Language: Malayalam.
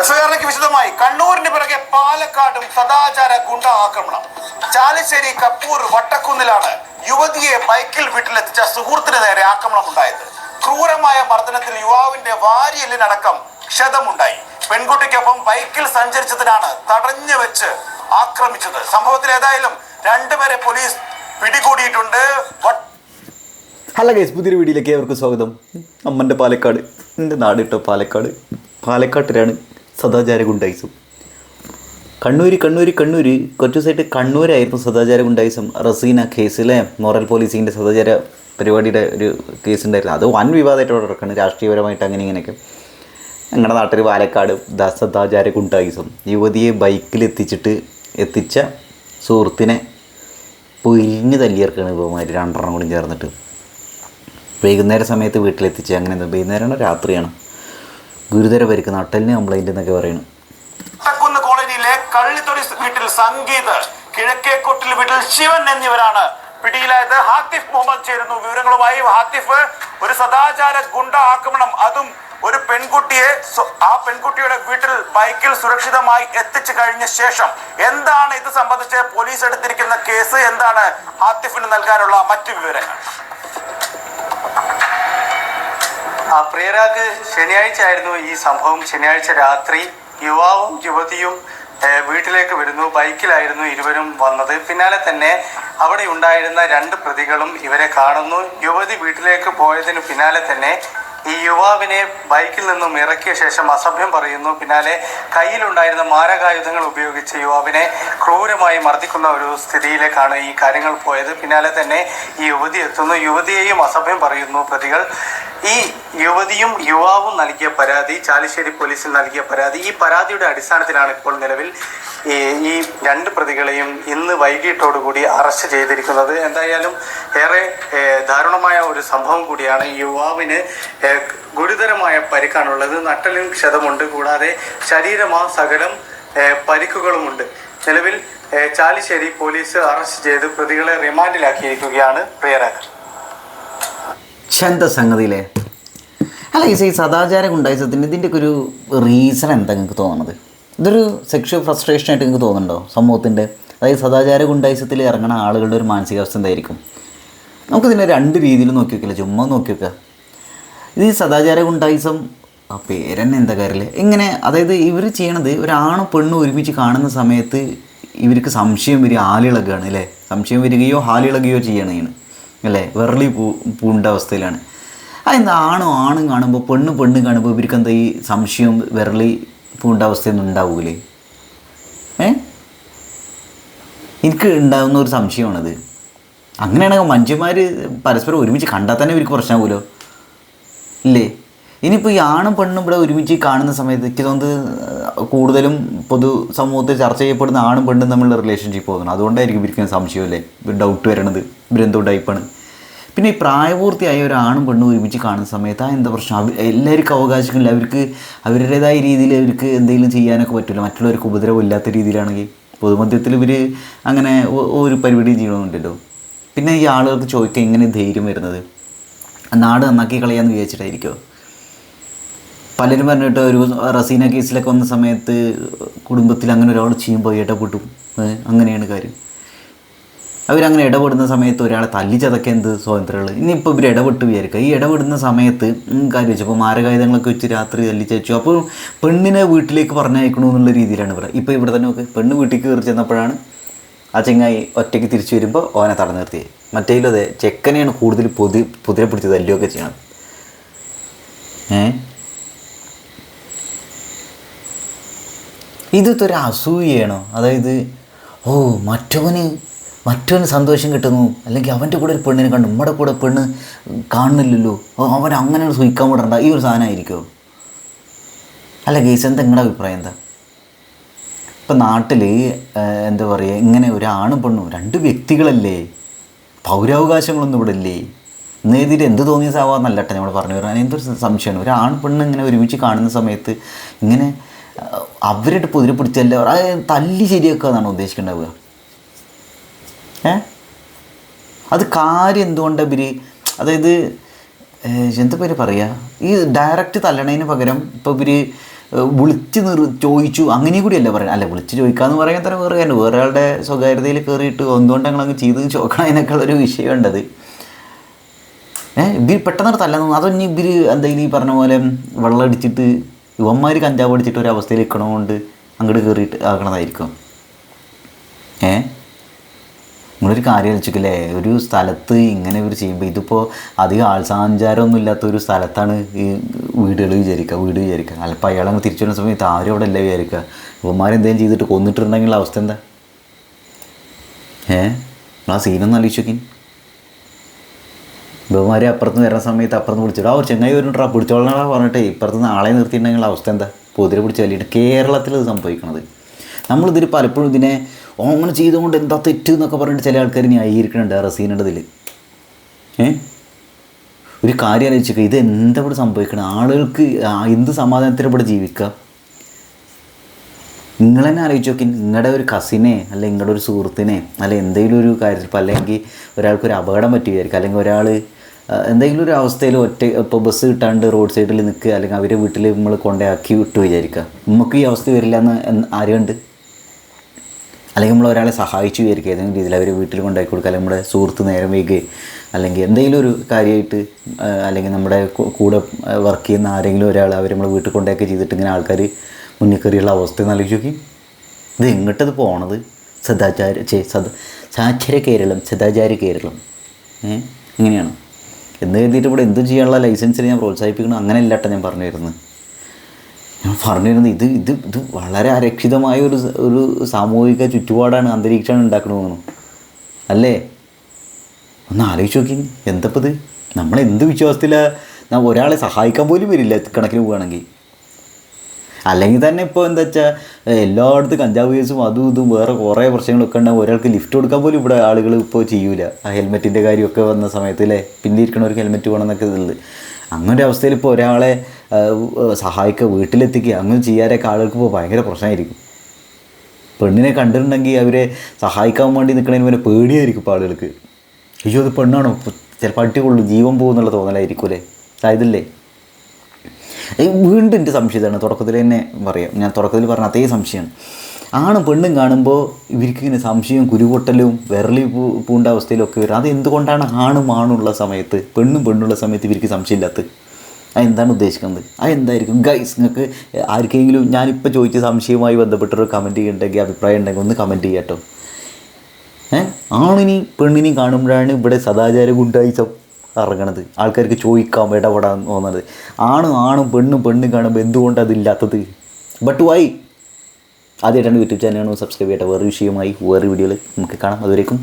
എസ്ഐആറിലേക്ക് വിശദമായി. കണ്ണൂരിന് പിറകെ പാലക്കാടും സദാചാര ഗുണ്ട ആക്രമണം. ചാലശ്ശേരി കപ്പൂർ വട്ടക്കുന്നിലാണ് യുവതിയെ ബൈക്കിൽ വീട്ടിലെത്തിച്ച സുഹൃത്തിന് നേരെ ആക്രമണം ഉണ്ടായത് ക്രൂരമായ മർദ്ദനത്തിൽ യുവാവിന്റെ വാരിയലിനടക്കം ക്ഷതമുണ്ടായി. പെൺകുട്ടിക്കൊപ്പം ബൈക്കിൽ സഞ്ചരിച്ചതിനാണ് തടഞ്ഞു വെച്ച് ആക്രമിച്ചത്. സംഭവത്തിൽ ഏതായാലും രണ്ടുപേരെ പോലീസ് പിടികൂടിയിട്ടുണ്ട്. ഹലോ ഗൈസ് പുതിയൊരു വീഡിയോയിലേക്ക് ഏവർക്കും സ്വാഗതം. അമ്മന്റെ പാലക്കാട്. എന്റെ നാട് കേട്ടോ പാലക്കാട്. പാലക്കാട്ടിലാണ് സദാചാര ഗുണ്ടായിസം കണ്ണൂർ കണ്ണൂർ കണ്ണൂർ കുറച്ച് ദിവസമായിട്ട് കണ്ണൂരായിരുന്നു സദാചാര ഗുണ്ടായിസം റസീന കേസിലെ മോറൽ പോലീസിന്റെ സദാചാര പരിപാടിയുടെ ഒരു കേസ് ഉണ്ടായിരുന്നു അത് വൻ വിവാദമായിട്ട് നടക്കുകയാണ് രാഷ്ട്രീയപരമായിട്ട് അങ്ങനെ ഇങ്ങനെയൊക്കെ. ഞങ്ങളുടെ നാട്ടിൽ പാലക്കാട് സദാചാര ഗുണ്ടായിസം യുവതിയെ ബൈക്കിൽ എത്തിച്ചിട്ട് എത്തിച്ച സുഹൃത്തിനെ പൊരിഞ്ഞ് തല്ലിയേർക്കാണ് ഇവന്മാർ രണ്ടെണ്ണം കൂടി ചേർന്നിട്ട്. വൈകുന്നേര സമയത്ത് വീട്ടിലെത്തിച്ച് അങ്ങനെ എന്താ. വൈകുന്നേരമാണോ രാത്രിയാണ്? ഗുരുതര പരിക്ക് നട്ടലിന് കംപ്ലൈന്റ് എന്നൊക്കെ പറയുന്നു വട്ടക്കുന്ന് കോളനിയിലെ കള്ളിത്തൊടി വീട്ടിൽ സംഗീത് കിഴക്കേക്കൊട്ടിൽ വീട്ടിൽ ശിവൻ എന്നിവരാണ് പിടിയിലായത്. ഹാത്തിഫ് മുഹമ്മദ് ചേരുന്നു. വിവരങ്ങളുമായി ഹാത്തിഫ് ഒരു സദാചാര ഗുണ്ട ആക്രമണം. അതും ഒരു പെൺകുട്ടിയെ ആ പെൺകുട്ടിയുടെ വീട്ടിൽ ബൈക്കിൽ സുരക്ഷിതമായി എത്തിച്ചു കഴിഞ്ഞ ശേഷം. എന്താണ് ഇത് സംബന്ധിച്ച് പോലീസ് എടുത്തിരിക്കുന്ന കേസ്? എന്താണ് ഹാത്തിഫിന് നൽകാനുള്ള മറ്റു വിവരങ്ങൾ ആ പ്രിയരാഗ് ശനിയാഴ്ച ആയിരുന്നു ഈ സംഭവം. ശനിയാഴ്ച രാത്രി യുവാവും യുവതിയും വീട്ടിലേക്ക് വരുന്നു. ബൈക്കിലായിരുന്നു ഇരുവരും വന്നത്. പിന്നാലെ തന്നെ അവിടെ ഉണ്ടായിരുന്ന രണ്ട് പ്രതികളും ഇവരെ കാണുന്നു. യുവതി വീട്ടിലേക്ക് പോയതിന് പിന്നാലെ തന്നെ ഈ യുവാവിനെ ബൈക്കിൽ നിന്നും ഇറക്കിയ ശേഷം അസഭ്യം പറയുന്നു. പിന്നാലെ കയ്യിലുണ്ടായിരുന്ന മാരകായുധങ്ങൾ ഉപയോഗിച്ച് യുവാവിനെ ക്രൂരമായി മർദ്ദിക്കുന്ന ഒരു സ്ഥിതിയിലേക്കാണ് ഈ കാര്യങ്ങൾ പോയത്. പിന്നാലെ തന്നെ ഈ യുവതി എത്തുന്നു. യുവതിയെയും അസഭ്യം പറയുന്നു. പ്രതികൾ ഈ യുവതിയും യുവാവും നൽകിയ പരാതി ചാലിശ്ശേരി പോലീസിൽ നൽകിയ പരാതി ഈ പരാതിയുടെ അടിസ്ഥാനത്തിലാണ് ഇപ്പോൾ നിലവിൽ ഈ രണ്ട് പ്രതികളെയും ഇന്ന് വൈകിട്ടോടുകൂടി അറസ്റ്റ് ചെയ്തിരിക്കുന്നത്. എന്തായാലും ഏറെ ദാരുണമായ ഒരു സംഭവം കൂടിയാണ് യുവാവിന് ഗുരുതരമായ പരിക്കാണുള്ളത്. നട്ടലും ക്ഷതമുണ്ട്. കൂടാതെ ശരീരമാ സകലം പരിക്കുകളുമുണ്ട്. നിലവിൽ ചാലിശ്ശേരി പോലീസ് അറസ്റ്റ് ചെയ്ത് പ്രതികളെ റിമാൻഡിലാക്കിയിരിക്കുകയാണ് പ്രിയരാഗ് ശാന്ത സംഗതിയിലെ അല്ല ഈ സദാചാര ഗുണ്ടായിസത്തിന് ഇതിന്റെയൊക്കെ ഒരു റീസൺ എന്താ നിങ്ങൾക്ക് തോന്നുന്നത്? ഇതൊരു സെക്ഷൽ ഫ്രസ്ട്രേഷൻ ആയിട്ട് നിങ്ങൾക്ക് തോന്നുന്നുണ്ടോ? സമൂഹത്തിന്റെ അതായത് സദാചാര ഗുണ്ടായിസത്തിൽ ഇറങ്ങുന്ന ആളുകളുടെ ഒരു മാനസികാവസ്ഥ എന്തായിരിക്കും? നമുക്കിതിനെ രണ്ട് രീതിയിൽ നോക്കി നോക്കില്ല ചുമ്മാ നോക്കി വെക്കുക ഇത് ഈ സദാചാര ഗുണ്ടായിസം ആ പേരെന്നെ എന്താ കാര്യമില്ല ഇങ്ങനെ അതായത് ഇവർ ചെയ്യണത് ഒരാണും പെണ്ണും ഒരുമിച്ച് കാണുന്ന സമയത്ത് ഇവർക്ക് സംശയം വരിക ആലിളകുകയാണ് അല്ലേ? സംശയം വരികയോ ഹാലിളകുകയോ ചെയ്യണതാണ് അല്ലേ? വെറളി പൂ പൂണ്ട അവസ്ഥയിലാണ്. അതെന്താ ആണോ ആണും കാണുമ്പോൾ പെണ്ണും പെണ്ണും കാണുമ്പോൾ ഇവർക്ക് എന്താ ഈ സംശയവും വിരളി പൂണ്ട അവസ്ഥയൊന്നും ഉണ്ടാവൂലേ? ഏ? എനിക്ക് ഉണ്ടാകുന്ന ഒരു സംശയമാണത്. അങ്ങനെയാണെങ്കിൽ മനുഷ്യന്മാർ പരസ്പരം ഒരുമിച്ച് കണ്ടാൽ തന്നെ ഇവർക്ക് പ്രശ്നമാകുമല്ലോ ഇല്ലേ? ഇനിയിപ്പോൾ ഈ ആണും പെണ്ണും ഇവിടെ ഒരുമിച്ച് കാണുന്ന സമയത്ത് എനിക്ക് തോന്നുന്നത് കൂടുതലും പൊതു സമൂഹത്തിൽ ചർച്ച ചെയ്യപ്പെടുന്ന ആണും പെണ്ണും തമ്മിലുള്ള റിലേഷൻഷിപ്പ് പോകുന്നത് അതുകൊണ്ടായിരിക്കും ഇവർക്ക് സംശയമല്ലേ ഡൗട്ട് വരണത്. ഇവരെന്തോ ടൈപ്പാണ് പിന്നെ ഈ പ്രായപൂർത്തിയായ ഒരു ആണും പെണ്ണും ഒരുമിച്ച് കാണുന്ന സമയത്ത് ആ എന്താ പ്രശ്നം? അവർ എല്ലാവർക്കും അവകാശങ്ങളില്ല അവർക്ക് അവരുടേതായ രീതിയിൽ അവർക്ക് എന്തെങ്കിലും ചെയ്യാനൊക്കെ പറ്റില്ല മറ്റുള്ളവർക്ക് ഉപദ്രവമില്ലാത്ത രീതിയിലാണെങ്കിൽ. പൊതുമധ്യത്തിൽ ഇവർ അങ്ങനെ ഒരു പരിപാടി ചെയ്യണമെന്നുണ്ടല്ലോ പിന്നെ ഈ ആളുകൾക്ക് ചോദിക്കാൻ എങ്ങനെ ധൈര്യം വരുന്നത്? നാട് നന്നാക്കി കളയാമെന്ന് വിചാരിച്ചിട്ടായിരിക്കുമോ പലരും പറഞ്ഞിട്ട് ഒരു റസീന കേസിലൊക്കെ വന്ന സമയത്ത് കുടുംബത്തിൽ അങ്ങനെ ഒരാൾ ചെയ്യുമ്പോൾ ഇടപെട്ടു അങ്ങനെയാണ് കാര്യം. അവരങ്ങനെ ഇടപെടുന്ന സമയത്ത് ഒരാളെ തല്ലിച്ചതൊക്കെ എന്ത് സ്വാതന്ത്ര്യമുള്ളത്? ഇനിയിപ്പോൾ ഇവർ ഇടപെട്ട് വിചാരിക്കുക ഈ ഇടപെടുന്ന സമയത്ത് കാര്യം വെച്ചു അപ്പോൾ മാരകായുധങ്ങളൊക്കെ വെച്ച് രാത്രി തല്ലിച്ചു അപ്പോൾ പെണ്ണിനെ വീട്ടിലേക്ക് പറഞ്ഞയക്കണു എന്നുള്ള രീതിയിലാണ് ഇവിടെ ഇപ്പോൾ ഇവിടെ തന്നെ നോക്ക് പെണ്ണ് വീട്ടിൽ കയറി ചെന്നപ്പോഴാണ് ആ ചെങ്ങായി ഒറ്റയ്ക്ക് തിരിച്ചു വരുമ്പോൾ ഓനെ തടഞ്ഞു നിർത്തിയത് മറ്റേലും അതെ ചെക്കനെയാണ് കൂടുതൽ പൊതി പുതിരപ്പിടിച്ച് പിടിച്ച് തല്ലുകയൊക്കെ ചെയ്യണത്. ഏ? ഇതൊക്കെ ഒരു അസൂയയാണോ? അതായത് ഓ മറ്റവന് മറ്റവന് സന്തോഷം കിട്ടുന്നു. അല്ലെങ്കിൽ അവന്റെ കൂടെ ഒരു പെണ്ണിനെ കണ്ടു. നമ്മുടെ കൂടെ പെണ്ണ് കാണുന്നില്ലല്ലോ. അവൻ അങ്ങനെ സൂയിക്കാൻ വിടണ്ട. ഈ ഒരു സാധനമായിരിക്കുമോ അല്ല ഗേസ് എന്താ നിങ്ങളുടെ അഭിപ്രായം എന്താ? ഇപ്പം നാട്ടിൽ എന്താ പറയുക ഇങ്ങനെ ഒരാണും പെണ്ണും രണ്ട് വ്യക്തികളല്ലേ? പൗരാവകാശങ്ങളൊന്നും ഇവിടെ ഇല്ലേ? ഇന്നേതിൽ എന്ത് തോന്നിയ സാവാന്നല്ല നമ്മൾ പറഞ്ഞു വരാൻ എന്തൊരു സംശയമാണ്? ഒരു ആൺ പെണ്ണ് ഇങ്ങനെ ഒരുമിച്ച് കാണുന്ന സമയത്ത് ഇങ്ങനെ അവരുടെ പൊതിരെ പിടിച്ചല്ല അത് തല്ലി ശരിയാക്കുക എന്നാണ് ഉദ്ദേശിക്കേണ്ടാവുക. ഏ? അത് കാര്യം എന്തുകൊണ്ടാണ് ഇവർ അതായത് എന്താ പേര് പറയുക ഈ ഡയറക്റ്റ് തല്ലണതിന് പകരം ഇപ്പോൾ ഇവർ വിളിച്ച് നിർ ചോദിച്ചു അങ്ങനെ കൂടിയല്ല പറയുന്നത്? അല്ല വിളിച്ച് ചോദിക്കാന്ന് പറയാൻ തന്നെ വേറെ കാര്യം. വേറെ ആളുടെ സ്വകാര്യതയിൽ കയറിയിട്ട് എന്തുകൊണ്ട് ഞങ്ങൾ അങ്ങ് ചെയ്ത് ചോക്കണം അതിനൊക്കെ ഒരു വിഷയമുണ്ടത്. ഏഹ് ഇവർ പെട്ടെന്ന് തല്ലെന്ന് അതൊന്നും ഇവർ എന്തെങ്കിലും ഈ പറഞ്ഞ പോലെ വെള്ളം അടിച്ചിട്ട് ഇവന്മാർ കഞ്ചാവ് അടിച്ചിട്ട് ഒരു അവസ്ഥയിൽ നിൽക്കണമുണ്ട് അങ്ങോട്ട് കയറിയിട്ട് ആക്കണതായിരിക്കും. ഏ? നിങ്ങളൊരു കാര്യം വെച്ചിട്ടില്ലേ ഒരു സ്ഥലത്ത് ഇങ്ങനെ ഒരു ചെയ്യുമ്പോൾ ഇതിപ്പോൾ അധികം ആൾസാഞ്ചാരമൊന്നും ഇല്ലാത്ത ഒരു സ്ഥലത്താണ് ഈ വീടുകൾ വിചാരിക്കുക വീട് വിചാരിക്കുക അല്പം അയാളങ്ങ് തിരിച്ചു വരുന്ന സമയത്ത് ആരും അവിടെ അല്ല വിചാരിക്കുക ഇവന്മാരെന്തെങ്കിലും ചെയ്തിട്ട് കൊന്നിട്ടുണ്ടെങ്കിൽ അവസ്ഥ എന്താ? ഏ? നിങ്ങൾ ആ സീനൊന്നും ആലോചിച്ചു നോക്കി ബഹുമാരി അപ്പുറത്ത് വരുന്ന സമയത്ത് അപ്പുറത്ത് പിടിച്ചിട്ട് ആ ഒരു ചെങ്ങായി വരുന്നുണ്ടാ പിടിച്ചോളണ പറഞ്ഞിട്ട് ഇപ്പുറത്ത് ആളെ നിർത്തിയിട്ടുണ്ടെങ്കിൽ അവസ്ഥ എന്താ? പൊതിരെ പിടിച്ച് വലിയിട്ട് കേരളത്തിൽ ഇത് സംഭവിക്കണത്. നമ്മളിതിൽ പലപ്പോഴും ഇതിനെ അങ്ങനെ ചെയ്തുകൊണ്ട് എന്താ തെറ്റ് എന്നൊക്കെ പറഞ്ഞിട്ട് ചില ആൾക്കാർ ന്യായീകരിക്കണുണ്ട് ആ റസീനുടെ ഇതിൽ ഏ? ഒരു കാര്യം ആലോചിക്കുക ഇത് എന്താ ഇവിടെ സംഭവിക്കണം ആളുകൾക്ക് എന്ത് സമാധാനത്തിൽ ഇവിടെ ജീവിക്കുക? നിങ്ങൾ തന്നെ ആലോചിച്ച് നോക്കി നിങ്ങളുടെ ഒരു കസിനെ അല്ലെങ്കിൽ നിങ്ങളുടെ ഒരു സുഹൃത്തിനെ അല്ലെ എന്തെങ്കിലും ഒരു കാര്യത്തിൽ അല്ലെങ്കിൽ ഒരാൾക്ക് ഒരു അപകടം പറ്റി വിചാരിക്കുക അല്ലെങ്കിൽ ഒരാൾ എന്തെങ്കിലും ഒരു അവസ്ഥയിൽ ഒറ്റ ഇപ്പോൾ ബസ് കിട്ടാണ്ട് റോഡ് സൈഡിൽ നിൽക്കുക അല്ലെങ്കിൽ അവരെ വീട്ടിൽ നമ്മൾ കൊണ്ടാക്കി വിട്ടു വിചാരിക്കുക നമുക്ക് ഈ അവസ്ഥ വരില്ല എന്ന് ആരുണ്ട് അല്ലെങ്കിൽ നമ്മൾ ഒരാളെ സഹായിച്ചു വിചാരിക്കുക ഏതെങ്കിലും രീതിയിൽ അവർ വീട്ടിൽ കൊണ്ടാക്കി കൊടുക്കുക അല്ലെങ്കിൽ നമ്മുടെ സുഹൃത്ത് നേരം വൈകുകയും അല്ലെങ്കിൽ എന്തെങ്കിലും ഒരു കാര്യമായിട്ട് അല്ലെങ്കിൽ നമ്മുടെ കൂടെ വർക്ക് ചെയ്യുന്ന ആരെങ്കിലും ഒരാൾ അവർ നമ്മൾ വീട്ടിൽ കൊണ്ടാക്കി ചെയ്തിട്ട് ഇങ്ങനെ ആൾക്കാർ മുന്നിൽ കയറിയുള്ള അവസ്ഥ ആലോചിച്ച് നോക്കി ഇത് എങ്ങോട്ടത് പോണത്? സദാചാര ചേ സദ സാക്ഷര കേരളം സദാചാര കേരളം. ഏ? ഇങ്ങനെയാണ്? എന്ന് കരുതിയിട്ട് ഇവിടെ എന്തും ചെയ്യാനുള്ള ലൈസൻസിന് ഞാൻ പ്രോത്സാഹിപ്പിക്കണം. അങ്ങനെ കേട്ടോ ഞാൻ പറഞ്ഞു വരുന്നത് ഞാൻ പറഞ്ഞു വരുന്നത് ഇത് ഇത് ഇത് വളരെ അരക്ഷിതമായ ഒരു ഒരു സാമൂഹിക ചുറ്റുപാടാണ് അന്തരീക്ഷമാണ് ഉണ്ടാക്കണമെന്ന് അല്ലേ? ഒന്ന് ആലോചിച്ച് നോക്കി. എന്തപ്പോൾ ഇത് നമ്മൾ എന്ത് വിശ്വാസത്തിലാണ് ഒരാളെ സഹായിക്കാൻ പോലും വരില്ല കണക്കിന് പോവുകയാണെങ്കിൽ. അല്ലെങ്കിൽ തന്നെ ഇപ്പോൾ എന്താ വെച്ചാൽ എല്ലായിടത്തും കഞ്ചാവ് കേസും അതും ഇതും വേറെ കുറേ പ്രശ്നങ്ങളൊക്കെ ഉണ്ടാകും ഒരാൾക്ക് ലിഫ്റ്റ് കൊടുക്കാൻ പോലും ഇവിടെ ആളുകൾ ഇപ്പോൾ ചെയ്യൂല. ആ ഹെൽമെറ്റിന്റെ കാര്യമൊക്കെ വന്ന സമയത്ത് അല്ലേ പിന്നെ ഇരിക്കണവർക്ക് ഹെൽമെറ്റ് വേണം എന്നൊക്കെ ഇതുള്ളത് അങ്ങനെ ഒരു അവസ്ഥയിൽ ഇപ്പോൾ ഒരാളെ സഹായിക്കുക വീട്ടിലെത്തിക്കുക അങ്ങനെ ചെയ്യാനൊക്കെ ആളുകൾക്ക് ഇപ്പോൾ ഭയങ്കര പ്രശ്നമായിരിക്കും. പെണ്ണിനെ കണ്ടിട്ടുണ്ടെങ്കിൽ അവരെ സഹായിക്കാൻ വേണ്ടി നിൽക്കണതിന് വരെ പേടിയായിരിക്കും ഇപ്പോൾ ആളുകൾക്ക്. അയ്യോ അത് പെണ്ണാണോ? ചിലപ്പോൾ അടികൊള്ളു ജീവൻ പോകുന്നുള്ള തോന്നലായിരിക്കും അല്ലേ ഇതായതല്ലേ ഏയ് വീണ്ടും എന്റെ സംശയതാണ് തുടക്കത്തിൽ തന്നെ പറയാം. ഞാൻ തുടക്കത്തിൽ പറഞ്ഞ അതേ സംശയമാണ്. ആണും പെണ്ണും കാണുമ്പോൾ ഇവർക്ക് ഇങ്ങനെ സംശയവും കുരുപൊട്ടലും വിരളി പൂ പൂണ്ട അവസ്ഥയിലൊക്കെ വരും. അത് എന്തുകൊണ്ടാണ് ആണും ആണുള്ള സമയത്ത് പെണ്ണും പെണ്ണുള്ള സമയത്ത് ഇവർക്ക് സംശയമില്ലാത്തത്? എന്താണ് ഉദ്ദേശിക്കുന്നത്? അതെന്തായിരിക്കും ഗൈസ് നിങ്ങൾക്ക് ആർക്കെങ്കിലും ഞാനിപ്പോൾ ചോദിച്ച സംശയവുമായി ബന്ധപ്പെട്ടൊരു കമന്റ് ചെയ്യുന്നുണ്ടെങ്കിൽ അഭിപ്രായം ഉണ്ടെങ്കിൽ ഒന്ന് കമന്റ് ചെയ്യാട്ടോ. കേട്ടോ ഏ? ആണിനെയും പെണ്ണിനെയും കാണുമ്പോഴാണ് ഇവിടെ സദാചാര ഗുണ്ടായിസം ഇറങ്ങണത്. ആൾക്കാർക്ക് ചോദിക്കാം ഇടപെടാൻ തോന്നുന്നത് ആണും ആണും പെണ്ണും പെണ്ണും കാണുമ്പോൾ എന്തുകൊണ്ട് അതില്ലാത്തത് ബട്ട് വൈ ആദ്യമായിട്ടാണ് യൂട്യൂബ് ചാനലാണ് സബ്സ്ക്രൈബ് ചെയ്യട്ടെ. വേറെ വിഷയമായി വേറെ വീഡിയോയിൽ നമുക്ക് കാണാം. അതുവരേക്കും.